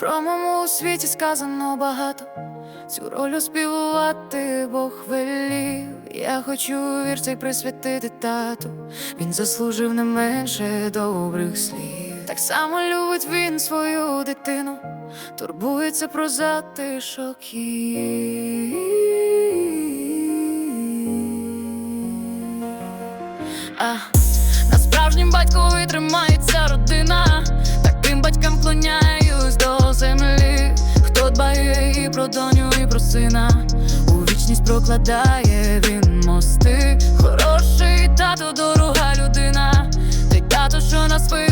Про маму у світі сказано багато. Цю роль співувати Бог велів. Я хочу вір цей присвятити тату. Він заслужив не менше добрих слів. Так само любить він свою дитину, турбується про затишок її. А на справжнім батькові тримається родина, і про доню, і про сина. У вічність прокладає він мости. Хороший тато, дорога людина, ти тато, що нас спину.